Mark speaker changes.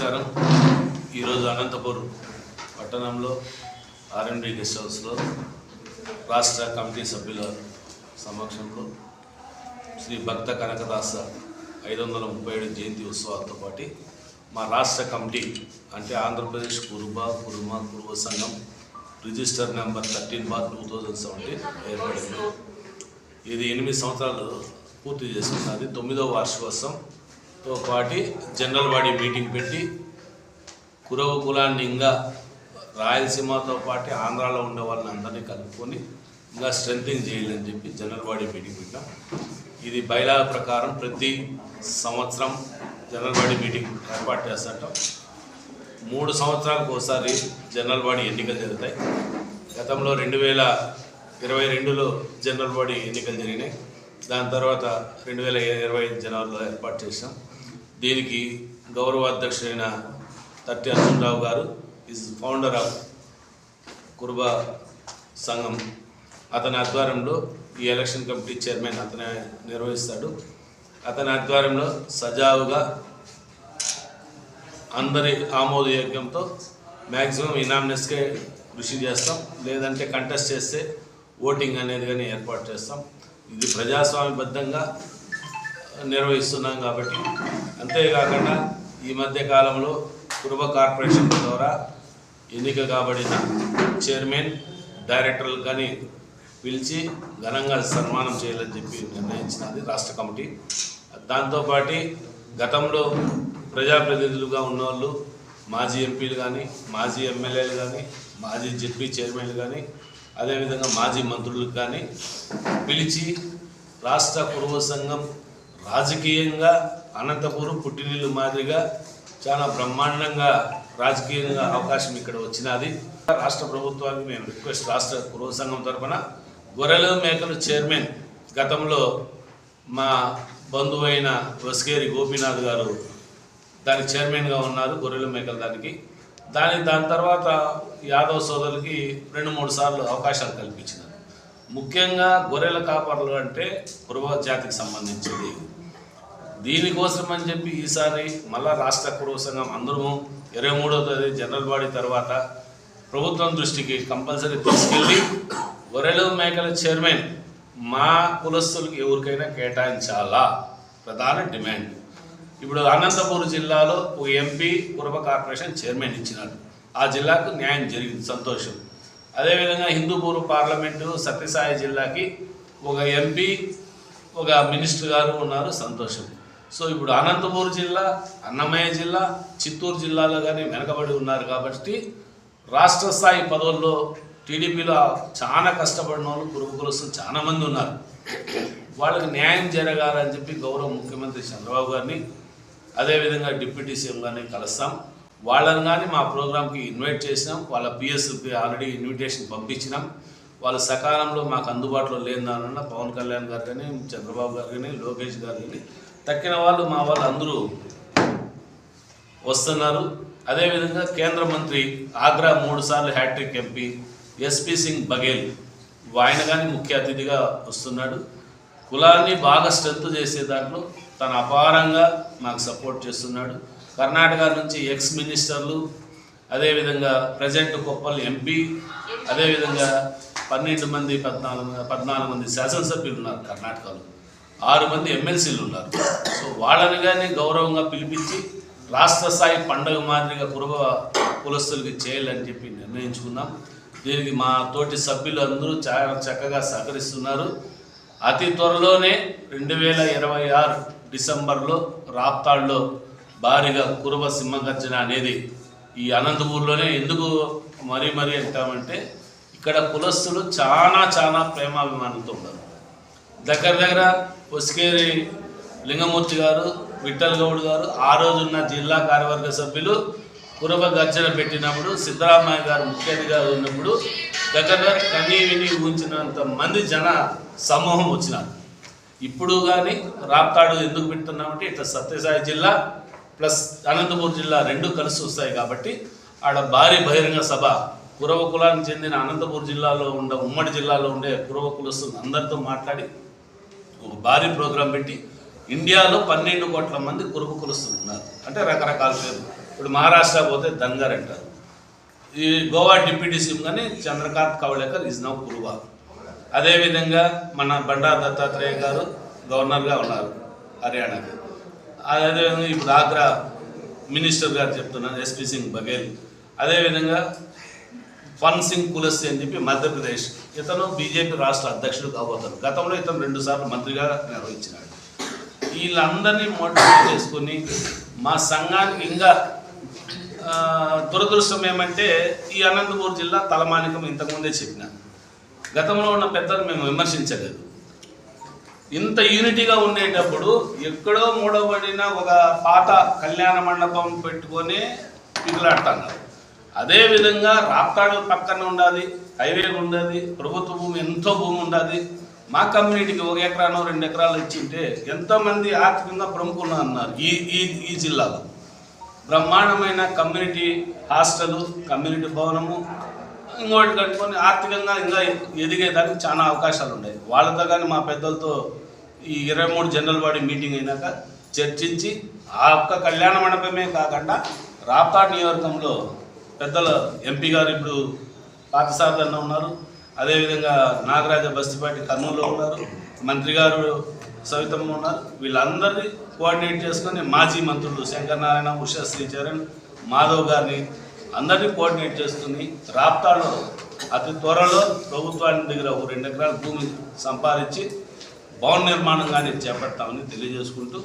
Speaker 1: నమస్కారం. ఈరోజు అనంతపురం పట్టణంలో ఆర్ఎండి గెస్ట్ హౌస్లో రాష్ట్ర కమిటీ సభ్యుల సమక్షంలో శ్రీ భక్త కనకదాస ఐదు వందల ముప్పై ఏడు జయంతి ఉత్సవాలతో పాటు మా రాష్ట్ర కమిటీ అంటే ఆంధ్రప్రదేశ్ కురుబ కురుమ కురువ సంఘం register number thirteen bar two thousand seventeen ఏర్పడింది. ఇది ఎనిమిది సంవత్సరాలు పూర్తి చేసుకున్నది. తొమ్మిదవ వార్షికోత్సవం తో పాటి జనరల్ బాడీ మీటింగ్ పెట్టి కురవ కులాన్ని ఇంకా రాయలసీమతో పాటు ఆంధ్రాలో ఉండే వాళ్ళని అందరినీ కలుపుకొని ఇంకా స్ట్రెంథింగ్ చేయాలని చెప్పి జనరల్ బాడీ మీటింగ్ పెట్టాం ఇది బయలా ప్రకారం ప్రతి సంవత్సరం జనరల్ బాడీ మీటింగ్ ఏర్పాటు చేస్తాం. మూడు సంవత్సరాలకు ఒకసారి జనరల్ బాడీ ఎన్నికలు జరుగుతాయి. గతంలో రెండు వేల ఇరవై రెండులో జనరల్ బాడీ ఎన్నికలు జరిగినాయి. దాని తర్వాత రెండు వేల ఇరవై జనవరిలో ఏర్పాటు చేసాం దీనికి గౌరవ అధ్యక్షుడైన తట్టి అర్జునరావు గారు ఈజ్ ఫౌండర్ ఆఫ్ కుర్బా సంఘం. అతని ఆధ్వర్యంలో ఈ ఎలక్షన్ కమిటీ చైర్మన్ అతనే నిర్వహిస్తాడు. అతని ఆధ్వర్యంలో సజావుగా అందరి ఆమోదయోగ్యంతో మ్యాక్సిమం ఇనామినెస్కే కృషి చేస్తాం. లేదంటే కంటెస్ట్ చేస్తే ఓటింగ్ అనేది కానీ ఏర్పాటు చేస్తాం. ఇది ప్రజాస్వామ్యబద్ధంగా నిర్వహిస్తున్నాం కాబట్టి అంతేకాకుండా ఈ మధ్య కాలంలో కుటుంబ కార్పొరేషన్ ద్వారా ఎన్నిక కాబడిన చైర్మన్ డైరెక్టర్లు కానీ పిలిచి ఘనంగా సన్మానం చేయాలని చెప్పి నిర్ణయించినది రాష్ట్ర కమిటీ. దాంతోపాటు గతంలో ప్రజాప్రతినిధులుగా ఉన్నవాళ్ళు మాజీ ఎంపీలు కానీ మాజీ ఎమ్మెల్యేలు కానీ మాజీ జెడ్పీ చైర్మన్లు కానీ అదేవిధంగా మాజీ మంత్రులకు కానీ పిలిచి రాష్ట్ర కుటుంబ సంఘం రాజకీయంగా అనంతపురం పుట్టినీళ్ళు మాదిరిగా చాలా బ్రహ్మాండంగా రాజకీయంగా అవకాశం ఇక్కడ వచ్చినది. రాష్ట్ర ప్రభుత్వానికి మేము రిక్వెస్ట్ రాష్ట్ర గృహ సంఘం తరఫున గొర్రెలు మేకలు చైర్మన్ గతంలో మా బంధువు అయిన వస్కేరి గోపీనాథ్ గారు దానికి చైర్మన్గా ఉన్నారు గొర్రెల మేకల దానికి. దాని దాని తర్వాత యాదవ్ సోదరులకి రెండు మూడు సార్లు అవకాశాలు కల్పించినారు. ముఖ్యంగా గొర్రెల కాపర్లు అంటే కురవ జాతికి సంబంధించింది. దీనికోసం అని చెప్పి ఈసారి మళ్ళా రాష్ట్ర కుటుంబ సంఘం అందరము ఇరవై మూడో తేదీ జనరల్ బాడీ తర్వాత ప్రభుత్వం దృష్టికి కంపల్సరీ తీసుకెళ్ళి గొర్రెలు మేకల చైర్మన్ మా కులస్తులకు ఎవరికైనా కేటాయించాలా? ప్రధాన డిమాండ్. ఇప్పుడు అనంతపూర్ జిల్లాలో ఒక ఎంపీ కురబ కార్పొరేషన్ చైర్మన్ ఇచ్చినాడు. ఆ జిల్లాకు న్యాయం జరిగింది సంతోషం. అదేవిధంగా హిందూపూర్ పార్లమెంటు సత్యసాయి జిల్లాకి ఒక ఎంపీ ఒక మినిస్టర్ గారు ఉన్నారు సంతోషం. సో ఇప్పుడు అనంతపూర్ జిల్లా అన్నమయ్య జిల్లా చిత్తూరు జిల్లాలో కానీ వెనకబడి ఉన్నారు కాబట్టి రాష్ట్ర స్థాయి పదవుల్లో టీడీపీలో చాలా కష్టపడిన వాళ్ళు పురుగు కులస్తులు చాలా మంది ఉన్నారు. వాళ్ళకి న్యాయం జరగాలని చెప్పి గౌరవ ముఖ్యమంత్రి చంద్రబాబు గారిని అదేవిధంగా డిప్యూటీ సీఎం గారిని కలుస్తాం. వాళ్ళని కానీ మా ప్రోగ్రామ్కి ఇన్వైట్ చేసినాం. వాళ్ళ పిఎస్కి ఆల్రెడీ ఇన్విటేషన్ పంపించినాం. వాళ్ళ సకాలంలో మాకు అందుబాటులో లేని దానన్నా పవన్ కళ్యాణ్ గారు కానీ చంద్రబాబు గారు కానీ లోకేష్ గారు కానీ తక్కిన వాళ్ళు మా వాళ్ళు అందరూ వస్తున్నారు. అదేవిధంగా కేంద్ర మంత్రి ఆగ్రా మూడు సార్లు hat trick MP SP Singh Baghel ఆయన కానీ ముఖ్య అతిథిగా వస్తున్నాడు. కులాన్ని బాగా స్ట్రెంత్ చేసే దాంట్లో తను అపారంగా మాకు సపోర్ట్ చేస్తున్నాడు. కర్ణాటక నుంచి ఎక్స్ మినిస్టర్లు అదేవిధంగా ప్రజెంట్ కొప్పల్ ఎంపీ అదేవిధంగా పన్నెండు మంది పద్నాలుగు పద్నాలుగు మంది శాసనసభ్యులు ఉన్నారు కర్ణాటకలో. ఆరు మంది ఎమ్మెల్సీలు ఉన్నారు. సో వాళ్ళని కానీ గౌరవంగా పిలిపించి రాష్ట్ర స్థాయి పండుగ మాదిరిగా కురువ కులస్తులకి చేయాలని చెప్పి నిర్ణయించుకున్నాం. దీనికి మా తోటి సభ్యులు అందరూ చాలా చక్కగా సహకరిస్తున్నారు. అతి త్వరలోనే రెండు వేల ఇరవై ఆరు డిసెంబర్లో రాప్తాడ్లో భారీగా కురుబ సింహగర్జన అనేది ఈ అనంతపూర్లోనే ఎందుకు మరీ మరీ అంటామంటే ఇక్కడ కులస్తులు చాలా చాలా ప్రేమాభిమానంతో ఉన్నారు. దగ్గర దగ్గర ఉస్కేరి లింగమూర్తి గారు విఠల్ గౌడ్ గారు ఆ రోజున్న జిల్లా కార్యవర్గ సభ్యులు కురబ గర్జన పెట్టినప్పుడు సిద్ధరామయ్య గారు ముఖ్య అతిథిగా ఉన్నప్పుడు దగ్గర దగ్గర కనీ విని ఊహించినంత మంది జన సమూహం వచ్చినారు. ఇప్పుడు కానీ రాప్తాడు ఎందుకు పెడుతున్నామంటే ఇట్లా సత్యసాయి జిల్లా ప్లస్ అనంతపూర్ జిల్లా రెండు కలిసి వస్తాయి కాబట్టి ఆడ భారీ బహిరంగ సభ. కురవ కులానికి చెందిన అనంతపూర్ జిల్లాలో ఉండే ఉమ్మడి జిల్లాలో ఉండే కురవ కులస్తులు అందరితో మాట్లాడి ఒక భారీ ప్రోగ్రాం పెట్టి ఇండియాలో పన్నెండు కోట్ల మంది కురుపు కులుస్తున్నారు అంటే రకరకాల పేర్లు. ఇప్పుడు మహారాష్ట్ర పోతే ధన్గర్ అంటారు. ఈ గోవా డిప్యూటీ సీఎం కానీ చంద్రకాంత్ కవళేకర్ ఈజ్ నౌ కురువా. అదేవిధంగా మన బండా దత్తాత్రేయ గారు గవర్నర్గా ఉన్నారు హర్యానాకి అదేవిధంగా ఇప్పుడు ఆగ్రా మినిస్టర్ గారు చెప్తున్నారు ఎస్పీ సింగ్ బఘేల్ అదేవిధంగా ఫన్ సింగ్ కులస్తి అని చెప్పి మధ్యప్రదేశ్ ఇతను బీజేపీ రాష్ట్ర అధ్యక్షుడు కాబోతాడు. గతంలో ఇతను రెండు సార్లు మంత్రిగా నిర్వహించినాడు. వీళ్ళందరినీ మోటివేట్ చేసుకుని మా సంఘానికి ఇంకా దురదృష్టం ఏమంటే ఈ అనంతపూర్ జిల్లా తలమానికం ఇంతకుముందే చెప్పిన. గతంలో ఉన్న పెద్దలు మేము విమర్శించలేదు. ఇంత యూనిటీగా ఉండేటప్పుడు ఎక్కడో మూడబడిన ఒక పాత కళ్యాణ మండపం పెట్టుకొని పిగులాడుతున్నారు అదేవిధంగా రాప్తాడు పక్కన ఉండాలి హైవే ఉండాలి ప్రభుత్వ భూమి ఎంతో భూమి ఉండాలి. మా కమ్యూనిటీకి ఒక ఎకరానో రెండు ఎకరాలు ఇచ్చింటే ఎంతోమంది ఆర్థికంగా ప్రముఖులు అన్నారు ఈ ఈ ఈ జిల్లాలో. బ్రహ్మాండమైన కమ్యూనిటీ హాస్టల్ కమ్యూనిటీ భవనము ఇంకోటి కట్టుకొని ఆర్థికంగా ఇంకా ఎదిగేదానికి చాలా అవకాశాలు ఉన్నాయి. వాళ్ళతో కానీ మా పెద్దలతో ఈ ఇరవై మూడు జనరల్ బాడీ మీటింగ్ అయినాక చర్చించి ఆ ఒక్క కళ్యాణ మండపమే కాకుండా రాప్తాడ్ నియోజకంలో పెద్దల ఎంపీ గారు ఇప్పుడు పార్థసారథి ఉన్నారు. అదేవిధంగా నాగరాజ బస్తిపాటి కర్నూలులో ఉన్నారు. మంత్రి గారు సవితమ్మ ఉన్నారు. వీళ్ళందరినీ కోఆర్డినేట్ చేసుకొని మాజీ మంత్రులు శంకరనారాయణ ఉషా శ్రీచరణ్ మాధవ్ గారిని అందరినీ కోఆర్డినేట్ చేసుకుని రాప్తాలో అతి త్వరలో ప్రభుత్వాన్ని దగ్గర ఒక రెండు ఎకరాల భూమి సంపాదించి భవన నిర్మాణం కానీ చేపడతామని తెలియజేసుకుంటూ